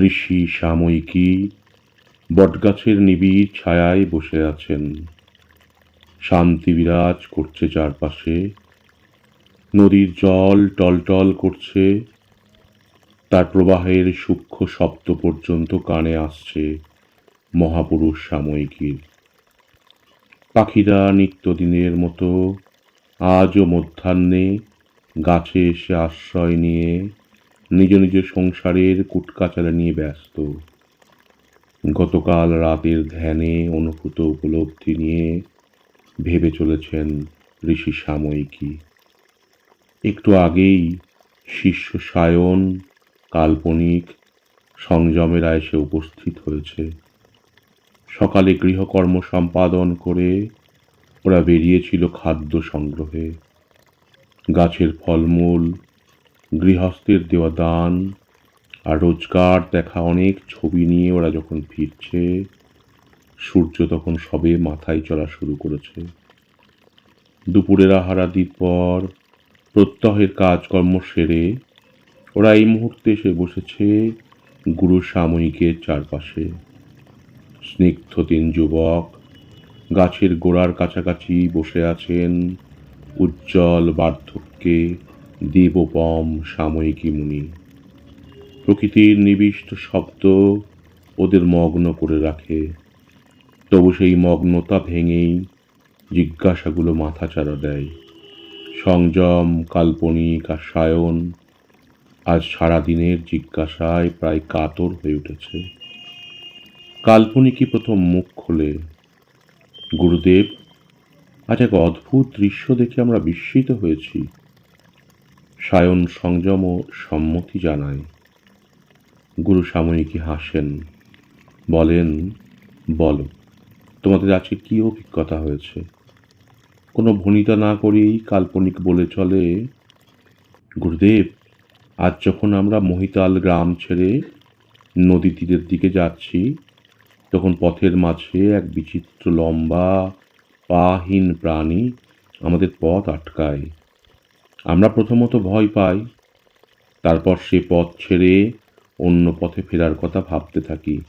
ঋষি সাময়িকী বটগাছের নিবিড় ছায়ায় বসে আছেন। শান্তি বিরাজ করছে চারপাশে। নদীর জল টলটল করছে। তার প্রবাহের সূক্ষ্ম শব্দ পর্যন্ত কানে আসছে মহাপুরুষ সাময়িকীর। পাখিরা নিত্যদিনের মতো আজও মধ্যাহ্নে গাছে এসে আশ্রয় নিয়ে নিজ নিজ সংসারের কুটকাচারা নিয়ে ব্যস্ত। গতকাল রাতের ধ্যানে অনুভূত উপলব্ধি নিয়ে ভেবে চলেছেন ঋষি সাময়িকী। একটু আগেই শিষ্য সায়ন, কাল্পনিক সংযমের এসে উপস্থিত হয়েছে। সকালে গৃহকর্ম সম্পাদন করে ওরা বেরিয়েছিল খাদ্য সংগ্রহে। গাছের ফলমূল গৃহস্থের দেওয়া দান আর রোজগার দেখা অনেক ছবি নিয়ে ওরা যখন ফিরছে, সূর্য তখন সবে মাথায় চলা শুরু করেছে। দুপুরের আহারাদির পর প্রত্যহের কাজকর্ম সেরে ওরা এই মুহূর্তে এসে বসেছে গুরু সাময়িকের চারপাশে। স্নিগ্ধ তিন যুবক গাছের গোড়ার কাছাকাছি বসে আছেন উজ্জ্বল বার্ধক্যে দেবপম সাময়িকী মুনি। প্রকৃতির নিবিষ্ট শব্দ ওদের মগ্ন করে রাখে। তবু সেই মগ্নতা ভেঙেই জিজ্ঞাসাগুলো মাথাচাড়া দেয়। সংযম, কাল্পনিক আর সায়ন আজ সারাদিনের জিজ্ঞাসায় প্রায় কাতর হয়ে উঠেছে। কাল্পনিকই প্রথম মুখ খোলে। গুরুদেব, আজ এক অদ্ভুত দৃশ্য দেখে আমরা বিস্মিত হয়েছি। সায়ন সংযম ও সম্মতি জানায়। গুরু সাময়িকী হাসেন, বলেন, বলো, তোমাদের আজকে কী অভিজ্ঞতা হয়েছে? কোনো ভনিতা না করেই কাল্পনিক বলে চলে, গুরুদেব, আজ যখন আমরা মহিতাল গ্রাম ছেড়ে নদী তীরের দিকে যাচ্ছি, তখন পথের মাঝে এক বিচিত্র লম্বা পাহীন প্রাণী আমাদের পথ আটকায়। আমরা প্রথমত ভয় পাই, তারপর সে পথ ছেড়ে অন্য পথে ফেরার কথা ভাবতে থাকি।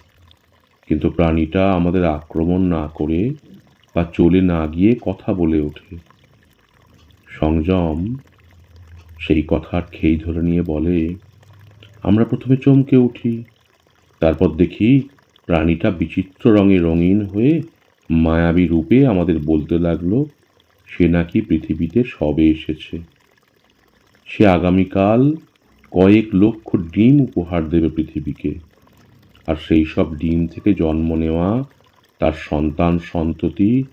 কিন্তু প্রাণীটা আমাদের আক্রমণ না করে বা চলে না গিয়ে কথা বলে ওঠে। সংযম সেই কথার খেই ধরে নিয়ে বলে, আমরা প্রথমে চমকে উঠি, তারপর দেখি প্রাণীটা বিচিত্র রঙে রঙিন হয়ে মায়াবী রূপে আমাদের বলতে লাগল, সে নাকি পৃথিবীতে সবে এসেছে। সে আগামীকাল কয়েক লক্ষ ডিম উপহার দেবে পৃথিবীকে। আর সেই সব ডিম থেকে জন্ম নেওয়া তার সন্তান সন্ততি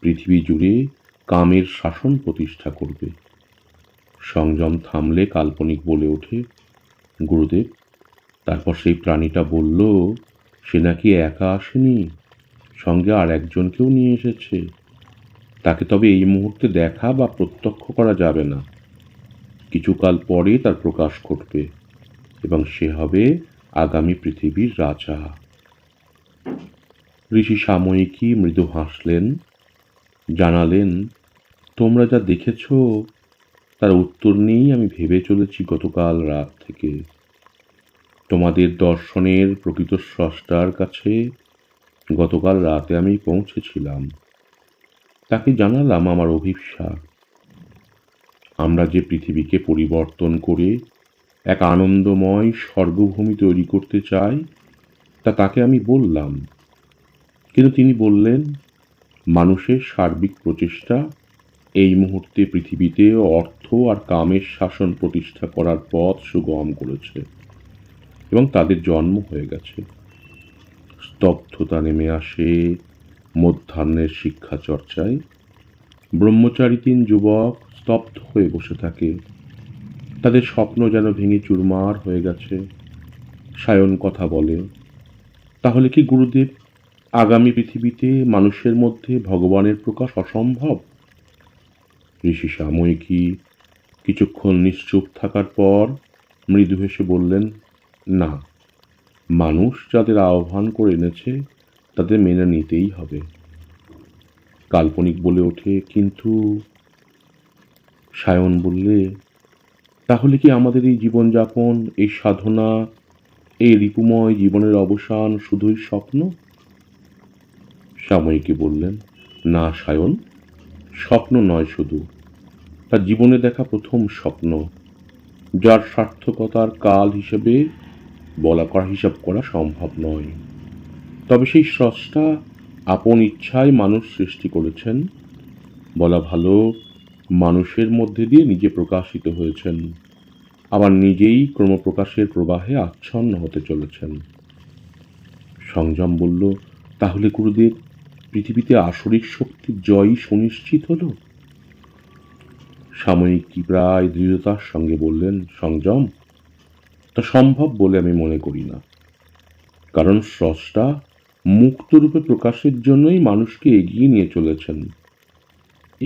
পৃথিবী জুড়ে কামের শাসন প্রতিষ্ঠা করবে। সংযম থামলে কাল্পনিক বলে ওঠে, গুরুদেব, তারপর সেই প্রাণীটা বলল, সে নাকি একা আসেনি, সঙ্গে আর একজনকেও নিয়ে এসেছে। তাকে তবে এই মুহূর্তে দেখা বা প্রত্যক্ষ করা যাবে না। কিছুকাল পরে তার প্রকাশ ঘটবে, এবং সে হবে আগামী পৃথিবীর রাজা। ঋষি সাময়িকী মৃদু হাসলেন, জানালেন, তোমরা যা দেখেছ, তার উত্তর নেই আমি ভেবে চলেছি গতকাল রাত থেকে। তোমাদের দর্শনের প্রকৃত স্রষ্টার কাছে গতকাল রাতে আমি পৌঁছেছিলাম। তাকে জানালাম আমার অভিপ্সা আমরা যে পৃথিবীকে পরিবর্তন করে এক আনন্দময় স্বর্গভূমি তৈরি করতে চাই, তা তাকে আমি বললাম। কিন্তু তিনি বললেন, মানুষের সার্বিক প্রচেষ্টা এই মুহূর্তে পৃথিবীতে অর্থ আর কামের শাসন প্রতিষ্ঠা করার পথ সুগম করেছে এবং তাদের জন্ম হয়ে গেছে। স্তব্ধতা নেমে আসে মধ্যাহ্নের শিক্ষা চর্চায় ব্রহ্মচারী তিন যুবক স্তব্ধ হয়ে বসে থাকে। তাদের স্বপ্ন যেন ভেঙে চুরমার হয়ে গেছে। সায়ন কথা বলে, তাহলে কি গুরুদেব, আগামী পৃথিবীতে মানুষের মধ্যে ভগবানের প্রকাশ অসম্ভব? ঋষি সাময়িকী কিছুক্ষণ নিশ্চুপ থাকার পর মৃদু হেসে বললেন, না, মানুষ যাদের আহ্বান করে এনেছে, তাদের মেনে নিতেই হবে। কাল্পনিক বলে ওঠে, কিন্তু সায়ন বললে, তাহলে কি আমাদের এই জীবনযাপন, এই সাধনা, এই রিপুময় জীবনের অবসান শুধুই স্বপ্ন? সাময়িকী বললেন, না সায়ন, স্বপ্ন নয় শুধু। তার জীবনে দেখা প্রথম স্বপ্ন। যার সার্থকতার কাল হিসেবে বলা করা, হিসাব করা সম্ভব নয়। তবে সেই স্রষ্টা আপন ইচ্ছায় মানুষ সৃষ্টি করেছেন। বলা ভালো মানুষের মধ্যে দিয়ে নিজে প্রকাশিত হয়েছেন। আবার নিজেই ক্রমপ্রকাশের প্রবাহে আচ্ছন্ন হতে চলেছেন। সংযম বলল, তাহলে গুরুদেব, পৃথিবীতে আসরিক শক্তির জয়ই সুনিশ্চিত হলো? সাময়িক কি প্রায় দৃঢ়তার সঙ্গে বললেন, সংযম? তা সম্ভব বলে আমি মনে করি না। কারণ স্রষ্টা মুক্তরূপে প্রকাশের জন্যই মানুষকে এগিয়ে নিয়ে চলেছেন।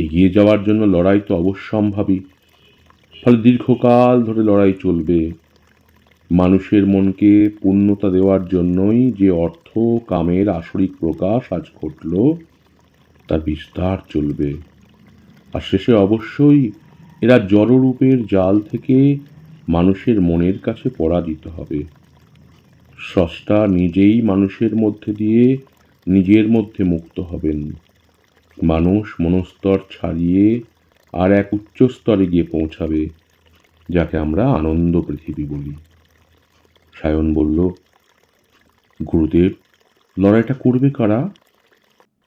এগিয়ে যাওয়ার জন্য লড়াই তো অবশ্যম্ভাবী। ফলে দীর্ঘকাল ধরে লড়াই চলবে। মানুষের মনকে পূর্ণতা দেওয়ার জন্যই যে অর্থ, কামের আসরিক প্রকাশ আজ ঘটল, তার বিস্তার চলবে। আর শেষে অবশ্যই এরা জড়রূপের জাল থেকে মানুষের মনের কাছে পরাজিত হবে। স্রষ্টা নিজেই মানুষের মধ্যে দিয়ে নিজের মধ্যে মুক্ত হবেন। মানুষ মনস্তর ছাড়িয়ে আর এক উচ্চ স্তরে গিয়ে পৌঁছাবে, যাকে আমরা আনন্দ পৃথিবী বলি। সায়ন বলল, গুরুদেব, লড়াইটা করবে কারা?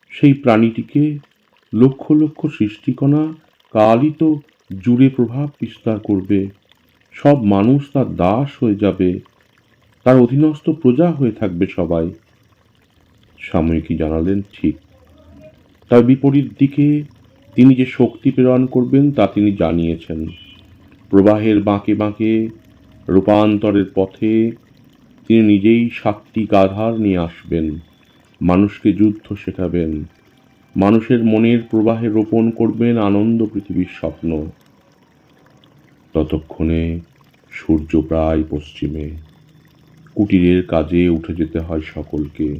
সেই প্রাণীটিকে লক্ষ লক্ষ সৃষ্টিকণা কালই তো জুড়ে প্রভাব বিস্তার করবে। সব মানুষ তার দাস হয়ে যাবে, তার অধীনস্থ প্রজা হয়ে থাকবে সবাই। সাময়িকী জানালেন, ঠিক তার বিপরীত দিকে তিনি যে শক্তি প্রেরণ করবেন তা তিনি জানিয়েছেন। প্রবাহের বাঁকে বাঁকে, রূপান্তরের পথে তিনি নিজেই সাতটি আধার নিয়ে আসবেন। মানুষকে যুদ্ধ শেখাবেন। মানুষের মনের প্রবাহে রোপণ করবেন আনন্দ পৃথিবীর স্বপ্ন। ততক্ষণে সূর্য প্রায় পশ্চিমে। কুটিরের কাজে উঠে যেতে হয় সকলকে।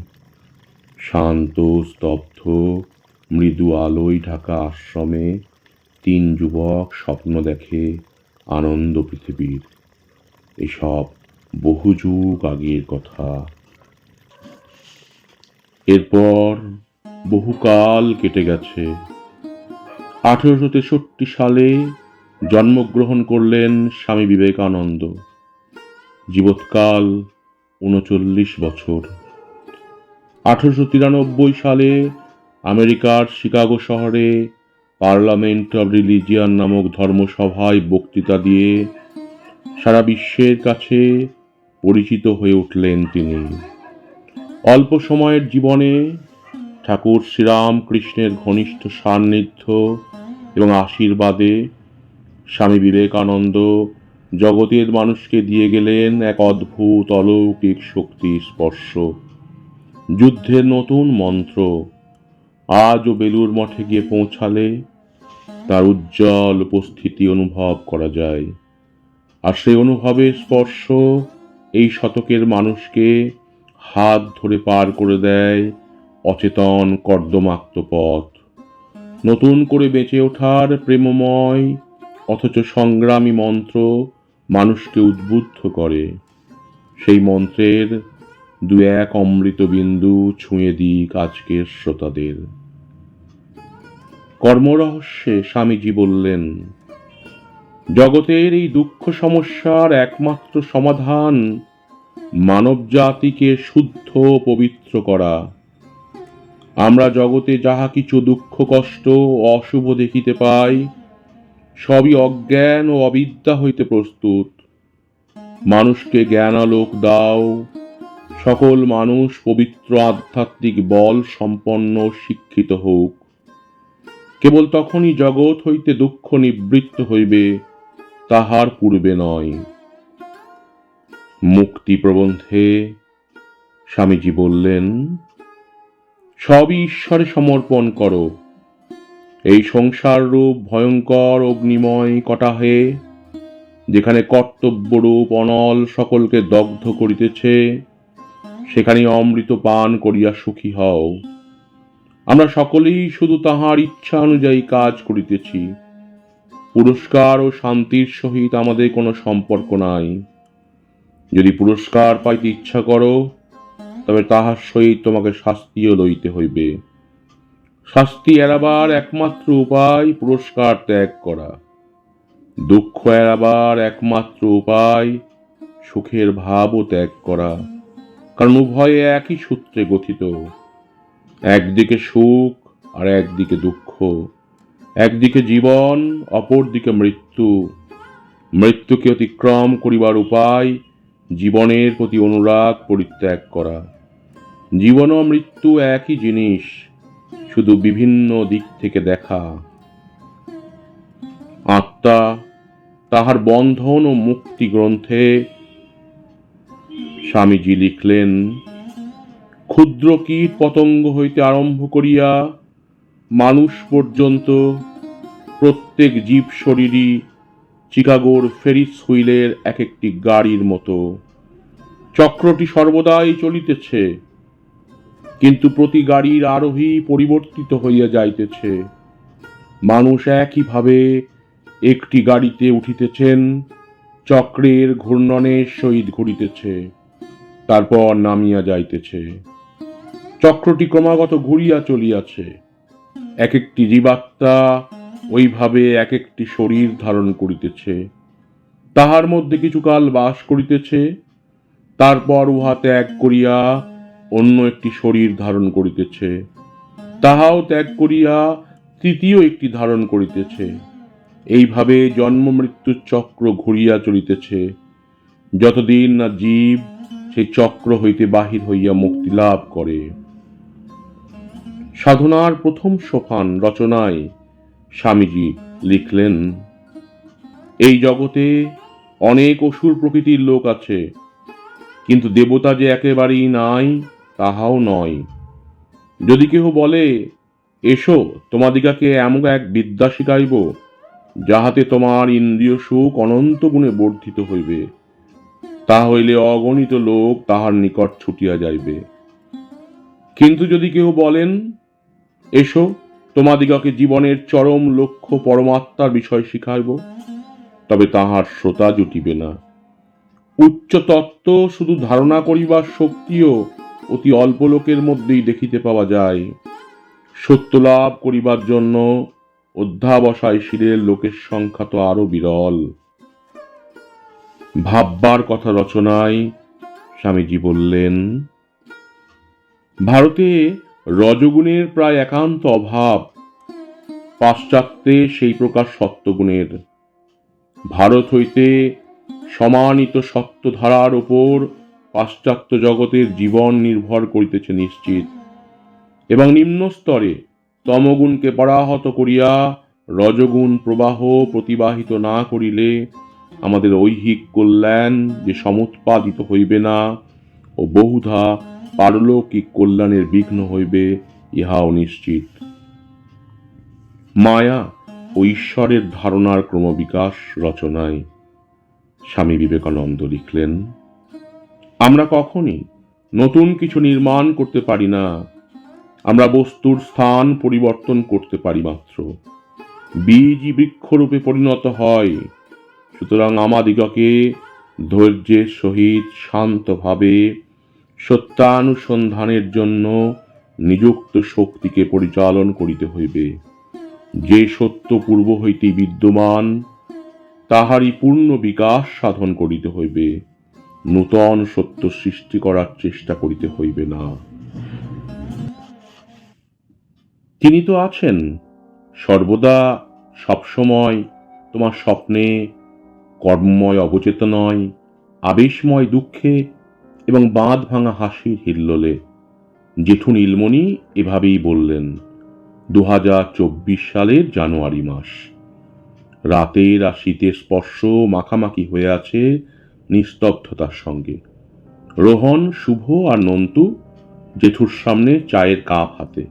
শান্ত, স্তব্ধ মৃদু আলোয় ঢাকা আশ্রমে তিন যুবক স্বপ্ন দেখে আনন্দ পৃথিবীর। এসব বহু যুগ আগের কথা। এরপর বহুকাল কেটে গেছে। আঠেরোশো তেষট্টি সালে জন্মগ্রহণ করলেন স্বামী বিবেকানন্দ। জীবৎকাল উনচল্লিশ বছর। আঠেরোশো তিরানব্বই সালে আমেরিকার শিকাগো শহরে পার্লামেন্ট অব রিলিজিয়ান নামক ধর্মসভায় বক্তৃতা দিয়ে সারা বিশ্বের কাছে পরিচিত হয়ে উঠলেন তিনি। অল্প সময়ের জীবনে ঠাকুর শ্রীরাম কৃষ্ণের ঘনিষ্ঠ সান্নিধ্য এবং আশীর্বাদে স্বামী বিবেকানন্দ জগতের মানুষকে দিয়ে গেলেন এক অদ্ভুত অলৌকিক শক্তির স্পর্শ। যুদ্ধের নতুন মন্ত্র আজও বেলুর মঠে গিয়ে পৌঁছালে তার উজ্জ্বল উপস্থিতি অনুভব করা যায়। আর সেই অনুভবের স্পর্শ এই শতকের মানুষকে হাত ধরে পার করে দেয় অচেতন কর্দমাক্ত পথ। নতুন করে বেঁচে ওঠার প্রেমময়, অথচ সংগ্রামী মন্ত্র মানুষকে উদ্বুদ্ধ করে। সেই মন্ত্রের দু এক অমৃত বিন্দু ছুঁয়ে দিক আজকের শ্রোতাদের। কর্মরহস্যে স্বামীজি বললেন, জগতের এই দুঃখ সমস্যার একমাত্র সমাধান মানব জাতিকে শুদ্ধ পবিত্র করা। আমরা জগতে যাহা কিছু দুঃখ, কষ্ট অশুভ দেখিতে পাই, সবই অজ্ঞান ও অবিদ্যা হইতে প্রস্তুত। মানুষকে জ্ঞানালোক দাও, সকল মানুষ পবিত্র আধ্যাত্মিক বল সম্পন্ন শিক্ষিত হোক। কেবল তখনই জগৎ হইতে দুঃখ নিবৃত্ত হইবে, তাহার পূর্বে নয়। মুক্তি প্রবন্ধে স্বামীজি বললেন, সবই ঈশ্বরে সমর্পণ করো। এই সংসার রূপ ভয়ঙ্কর অগ্নিময় কটাহে, যেখানে কর্তব্যরূপ অনল সকলকে দগ্ধ করিতেছে সেখানে অমৃত পান করিয়া সুখী হও। আমরা সকলেই শুধু তাহার ইচ্ছা অনুযায়ী কাজ করিতেছি। পুরস্কার ও শান্তির সহিত আমাদের কোনো সম্পর্ক নাই। যদি পুরস্কার পাইতে ইচ্ছা করো, তবে তাহার সহিত তোমাকে শাস্তিও লইতে হইবে। শাস্তি এড়াবার একমাত্র উপায় পুরস্কার ত্যাগ করা। দুঃখ এড়াবার একমাত্র উপায় সুখের ভাবও ত্যাগ করা। কারণ উভয়ে একই সূত্রে গঠিত। একদিকে সুখ আর একদিকে দুঃখ। একদিকে জীবন, অপরদিকে মৃত্যু। মৃত্যুকে অতিক্রম করিবার উপায় জীবনের প্রতি অনুরাগ পরিত্যাগ করা। জীবন ও মৃত্যু একই জিনিস, শুধু বিভিন্ন দিক থেকে দেখা। আত্মা তাহার বন্ধন ও মুক্তি গ্রন্থে স্বামীজি লিখলেন ক্ষুদ্র কীট পতঙ্গ হইতে আরম্ভ করিয়া মানুষ পর্যন্ত প্রত্যেক জীব শরীরই চিকাগোর ফেরিস হুইলের এক একটি গাড়ির মতো। চক্রটি সর্বদাই চলিতেছে, কিন্তু প্রতি গাড়ির আরোহী পরিবর্তিত হইয়া যাইতেছে। মানুষ একইভাবে একটি গাড়িতে উঠিতেছেন, চক্রের ঘূর্ণনের সহিত ঘুরিতেছে, তারপর নামিয়া যাইতেছে। চক্রটি ক্রমাগত ঘুরিয়া চলিয়াছে। এক একটি জীবাত্মা ওইভাবে এক একটি শরীর ধারণ করিতেছে। তাহার মধ্যে কিছুকাল বাস করিতেছে। তারপর উহা ত্যাগ করিয়া অন্য একটি শরীর ধারণ করিতেছে। তাহাও ত্যাগ করিয়া তৃতীয় একটি ধারণ করিতেছে। এইভাবে জন্ম মৃত্যুর চক্র ঘুরিয়া চলিতেছে। যতদিন না জীব সেই চক্র হইতে বাহির হইয়া মুক্তি লাভ করে। সাধনার প্রথম সোপান রচনায় স্বামীজি লিখলেন, এই জগতে অনেক অসুর প্রকৃতির লোক আছে, কিন্তু দেবতা যে একেবারেই নাই, তাহাও নয়। যদি কেহ বলে, এসো, তোমাদিগাকে এমন এক বিদ্যা শিখাইব, যাহাতে তোমার ইন্দ্রিয় সুখ অনন্ত গুণে বর্ধিত হইবে, তা হইলে অগণিত লোক তাহার নিকট ছুটিয়া যাইবে। কিন্তু যদি কেহ বলেন এসো, তোমাদিগকে জীবনের চরম লক্ষ্য পরমাত্মার বিষয় শিখাইব, তবে তাহার শ্রোতা জুটিবে না। উচ্চ তত্ত্ব শুধু ধারণা করিবার শক্তিও অতি অল্প লোকের মধ্যেই দেখিতে পাওয়া যায়। সত্য লাভ করিবার জন্য অধ্যাবসায় শিরের লোকের সংখ্যা তো আরও বিরল। ভাববার কথা রচনায় স্বামীজি বললেন, ভারতে রজগুণের প্রায় একান্ত অভাব। পাশ্চাত্যে সেই প্রকার সত্যগুণের। ভারত হইতে সমানিত সত্যধারার ওপর পাশ্চাত্য জগতের জীবন নির্ভর করিতেছে নিশ্চিত। এবং নিম্ন স্তরে তমগুণকে পরাহত করিয়া রজগুণ প্রবাহ প্রতিবাহিত না করিলে আমাদের ঐহিক কল্যাণ যে সমুৎপাদিত হইবে না ও বহুধা পারলৌকিক কল্যাণের বিঘ্ন হইবে, ইহাও নিশ্চিত। মায়া ও ঈশ্বরের ধারণার ক্রমবিকাশ রচনায় স্বামী বিবেকানন্দ লিখলেন, আমরা কখনই নতুন কিছু নির্মাণ করতে পারি না। আমরা বস্তুর স্থান পরিবর্তন করতে পারি মাত্র। বীজই বৃক্ষরূপে পরিণত হয়। সুতরাং আমাদিগকে ধৈর্যের সহিত শান্তভাবে সত্যানুসন্ধানের জন্য নিযুক্ত শক্তিকে পরিচালন করিতে হইবে। যে সত্য পূর্ব হইতে বিদ্যমান, তাহারই পূর্ণ বিকাশ সাধন করিতে হইবে। নূতন সত্য সৃষ্টি করার চেষ্টা করিতে হইবে না। তিনি তো আছেন। সর্বদা সবসময় তোমার স্বপ্নে কর্মময় অবচেতনয়, আবেশময় দুঃখে এবং বাঁধ ভাঙা হাসির হিল্লোলে। জেঠু নীলমণি এভাবেই বললেন দু হাজার চব্বিশ সালের জানুয়ারি মাস। রাতের আর শীতের স্পর্শ মাখামাখি হয়ে আছে নিস্তব্ধতার সঙ্গে। রোহন, শুভ আর নন্তু জেঠুর সামনে চায়ের কাপ হাতে।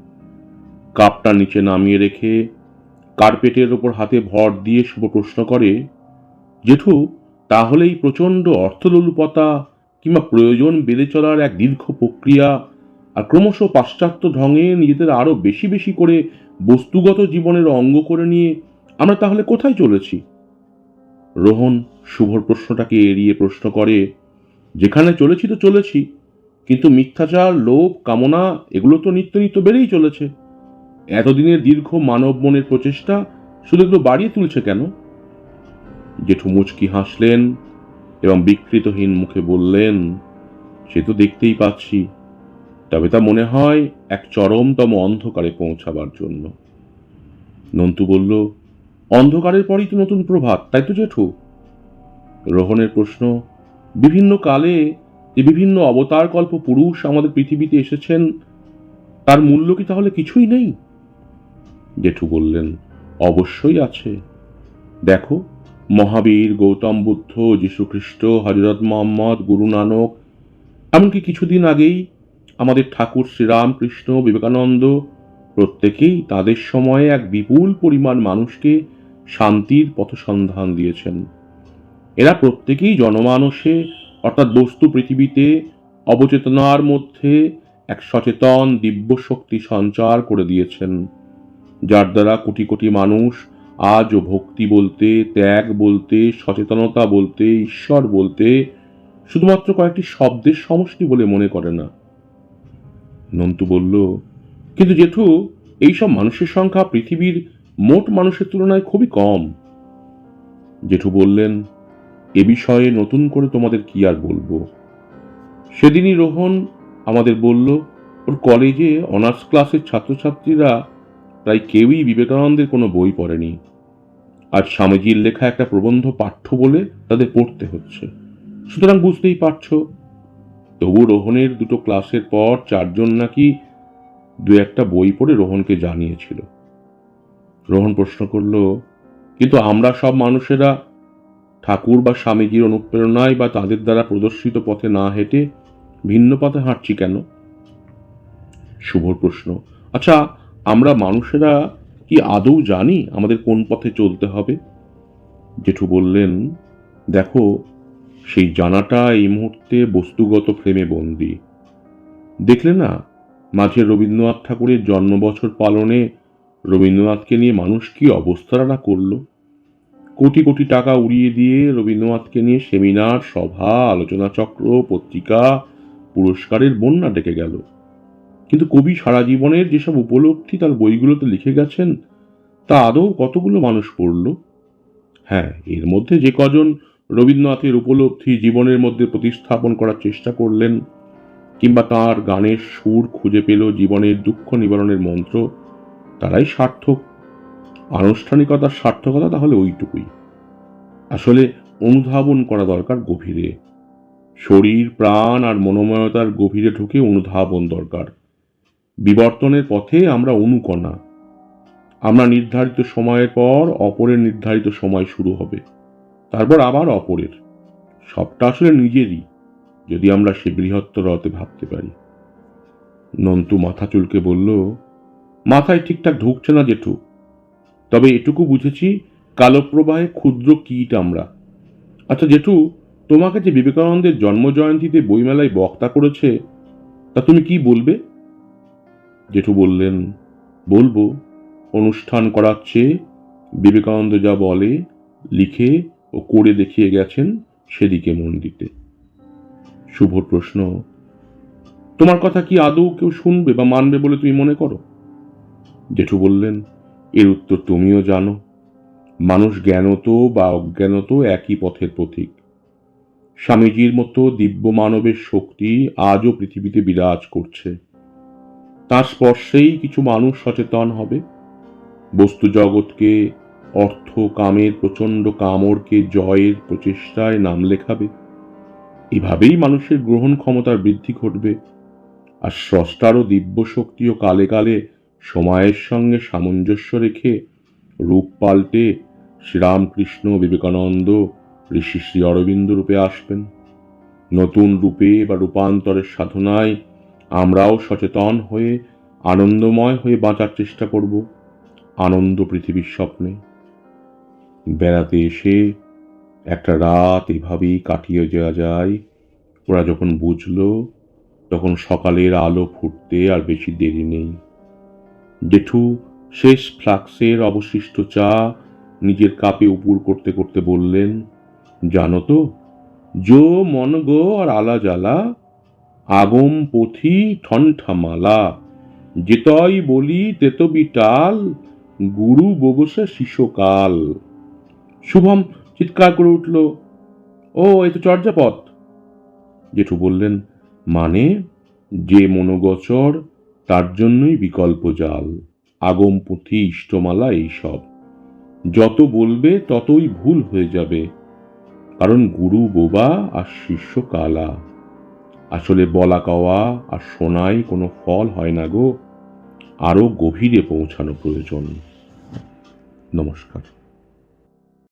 কাপটা নিচে নামিয়ে রেখে কার্পেটের ওপর হাতে ভর দিয়ে শুভ প্রশ্ন করে, জেঠু তাহলে এই প্রচণ্ড অর্থলোলুপতা কিংবা প্রয়োজন বেড়ে চলার এক দীর্ঘ প্রক্রিয়া, আর ক্রমশ পাশ্চাত্য ঢঙে নিজেদের আরও বেশি বেশি করে বস্তুগত জীবনের অঙ্গ করে নিয়ে আমরা তাহলে কোথায় চলেছি? রোহন শুভর প্রশ্নটাকে এড়িয়ে প্রশ্ন করে, যেখানে চলেছি তো চলেছি, কিন্তু মিথ্যাচার, লোভ, কামনা, এগুলো তো নিত্য নিত্য বেড়েই চলেছে। এতদিনের দীর্ঘ মানব মনের প্রচেষ্টা শুধু এগুলো বাড়িয়ে তুলছে কেন? জেঠু মুচকি হাসলেন এবং বিকৃতহীন মুখে বললেন, সে তো দেখতেই পাচ্ছি। তবে তা মনে হয় এক চরমতম অন্ধকারে পৌঁছাবার জন্য। নন্তু বলল, অন্ধকারের পরই তো নতুন প্রভাত, তাই তো জেঠু? রোহনের প্রশ্ন, বিভিন্ন কালে যে বিভিন্ন অবতারকল্প পুরুষ আমাদের পৃথিবীতে এসেছেন, তার মূল্য কি তাহলে কিছুই নেই? জেঠু বললেন, অবশ্যই আছে। দেখো মহাবীর গৌতম বুদ্ধ যীশুখ্রিস্ট হজরত মোহাম্মদ, গুরু নানক। এমনকি কিছুদিন আগেই আমাদের ঠাকুর শ্রীরামকৃষ্ণ বিবেকানন্দ প্রত্যেকেই তাদের সময়ে এক বিপুল পরিমাণ মানুষকে শান্তির পথসন্ধান দিয়েছেন। এরা প্রত্যেকেই জনমানসে, অর্থাৎ বস্তু পৃথিবীতে, অবচেতনার মধ্যে এক সচেতন দিব্য শক্তি সঞ্চার করে দিয়েছেন। যার দ্বারা কোটি কোটি মানুষ আজও ভক্তি বলতে, ত্যাগ বলতে, সচেতনতা বলতে, ঈশ্বর বলতে শুধুমাত্র কয়েকটি শব্দের সমষ্টি বলে মনে করে না। নন্তু বলল, কিন্তু জেঠু, এইসব মানুষের সংখ্যা পৃথিবীর মোট মানুষের তুলনায় খুবই কম। জেঠু বললেন, এ বিষয়ে নতুন করে তোমাদের কি আর বলব? সেদিনই রোহন আমাদের বলল, ওর কলেজে অনার্স ক্লাসের ছাত্রছাত্রীরা প্রায় কেউই বিবেকানন্দের কোনো বই পড়েনি। আজ স্বামীজির লেখা একটা প্রবন্ধ পাঠ্য বলে তাদের পড়তে হচ্ছে। সুতরাং বুঝতেই পারছ, তবু রোহনের দুটো ক্লাসের পর চারজন নাকি দু একটা বই পড়ে রোহনকে জানিয়েছিল। রোহন প্রশ্ন করল, কিন্তু আমরা সব মানুষেরা ঠাকুর বা স্বামীজির অনুপ্রেরণায় বা তাদের দ্বারা প্রদর্শিত পথে না হেঁটে ভিন্ন পথে হাঁটছি কেন? শুভর প্রশ্ন আচ্ছা আমরা মানুষেরা কি আদৌ জানি আমাদের কোন পথে চলতে হবে? জেঠু বললেন, দেখো, সেই জানাটা এই মুহূর্তে বস্তুগত ফ্রেমে বন্দি। দেখলে না, মাঝে রবীন্দ্রনাথ ঠাকুরের জন্মবছর পালনে রবীন্দ্রনাথকে নিয়ে মানুষ কি অবস্থাটা করল? কোটি কোটি টাকা উড়িয়ে দিয়ে রবীন্দ্রনাথকে নিয়ে সেমিনার, সভা আলোচনা চক্র পত্রিকা, পুরস্কারের বন্যা ডেকে গেল। কিন্তু কবি সারা জীবনের যেসব উপলব্ধি তার বইগুলোতে লিখে গেছেন, তা আদৌ কতগুলো মানুষ পড়ল? হ্যাঁ এর মধ্যে যে কজন রবীন্দ্রনাথের উপলব্ধি জীবনের মধ্যে প্রতিস্থাপন করার চেষ্টা করলেন, কিংবা তার গানের সুর খুঁজে পেল জীবনের দুঃখ নিবারণের মন্ত্র, তারাই সার্থক। আনুষ্ঠানিকতার সার্থকতা তাহলে ওইটুকুই। আসলে অনুধাবন করা দরকার গভীরে। শরীর, প্রাণ আর মনোময়তার গভীরে ঢুকে অনুধাবন দরকার। বিবর্তনের পথে আমরা অনুকণা। আমরা নির্ধারিত সময়ের পর অপরের নির্ধারিত সময় শুরু হবে। তারপর আবার অপরের। সবটা আসলে নিজেরই, যদি আমরা সে বৃহত্তর অতে ভাবতে পারি। নন্তু মাথা চুলকে বলল, মাথায় ঠিকঠাক ঢুকছে না জেঠু। তবে এটুকু বুঝেছি কালো প্রবাহে ক্ষুদ্র কীট আমরা। আচ্ছা জেঠু, তোমাকে যে বিবেকানন্দের জন্মজয়ন্তীতে বইমেলায় বক্তা করেছে, তা তুমি কি বলবে? জেঠু বললেন, বলব, অনুষ্ঠান করার চেয়ে বিবেকানন্দ যা বলে, লিখে ও করে দেখিয়ে গেছেন সেদিকে মন দিতে। শুভর প্রশ্ন, তোমার কথা কি আদৌ কেউ শুনবে বা মানবে বলে তুমি মনে করো? জেঠু বললেন, এর উত্তর তুমিও জানো। মানুষ জ্ঞানত বা অজ্ঞানত একই পথের পথিক স্বামীজির মতো দিব্য মানবের শক্তি আজও পৃথিবীতে বিরাজ করছে। তার স্পর্শেই কিছু মানুষ সচেতন হবে। বস্তু জগৎকে অর্থ কামের প্রচণ্ড কামড়কে জয়ের প্রচেষ্টায় নাম লেখাবে। এভাবেই মানুষের গ্রহণ ক্ষমতার বৃদ্ধি ঘটবে। আর স্রষ্টারও দিব্য শক্তিও কালে কালে সময়ের সঙ্গে সামঞ্জস্য রেখে রূপ পাল্টে শ্রীরামকৃষ্ণ বিবেকানন্দ, ঋষি শ্রী অরবিন্দ রূপে আসবেন। নতুন রূপে বা রূপান্তরের সাধনায় আমরাও সচেতন হয়ে, আনন্দময় হয়ে বাঁচার চেষ্টা করব। আনন্দ পৃথিবীর স্বপ্নে। বেড়াতে এসে একটা রাত এভাবেই কাটিয়ে যাওয়া যায়। ওরা যখন বুঝলো, তখন সকালের আলো ফুটতে আর বেশি দেরি নেই। জেঠু শেষ ফ্লাক্সের অবশিষ্ট চা নিজের কাপে উপুর করতে করতে বললেন, জানো তো, জো মন গো আর আলা জ্বালা আগম পথি ঠনঠামালা। যেতই বলি তেতবি টাল, গুরু বগসে শিশকাল। শুভম, চিৎকার করে উঠল, ও, এ তো চর্যাপথ জেঠু বললেন মানে যে মনোগচর, তার জন্যই বিকল্প জাল। আগম পুঁথি, ইষ্টমালা, এইসব। যত বলবে, ততই ভুল হয়ে যাবে। কারণ গুরু বোবা আর শিষ্য কালা। আসলে বলা কওয়া আর শোনাই কোনো ফল হয় না গো। আরও গভীরে পৌঁছানো প্রয়োজন। নমস্কার।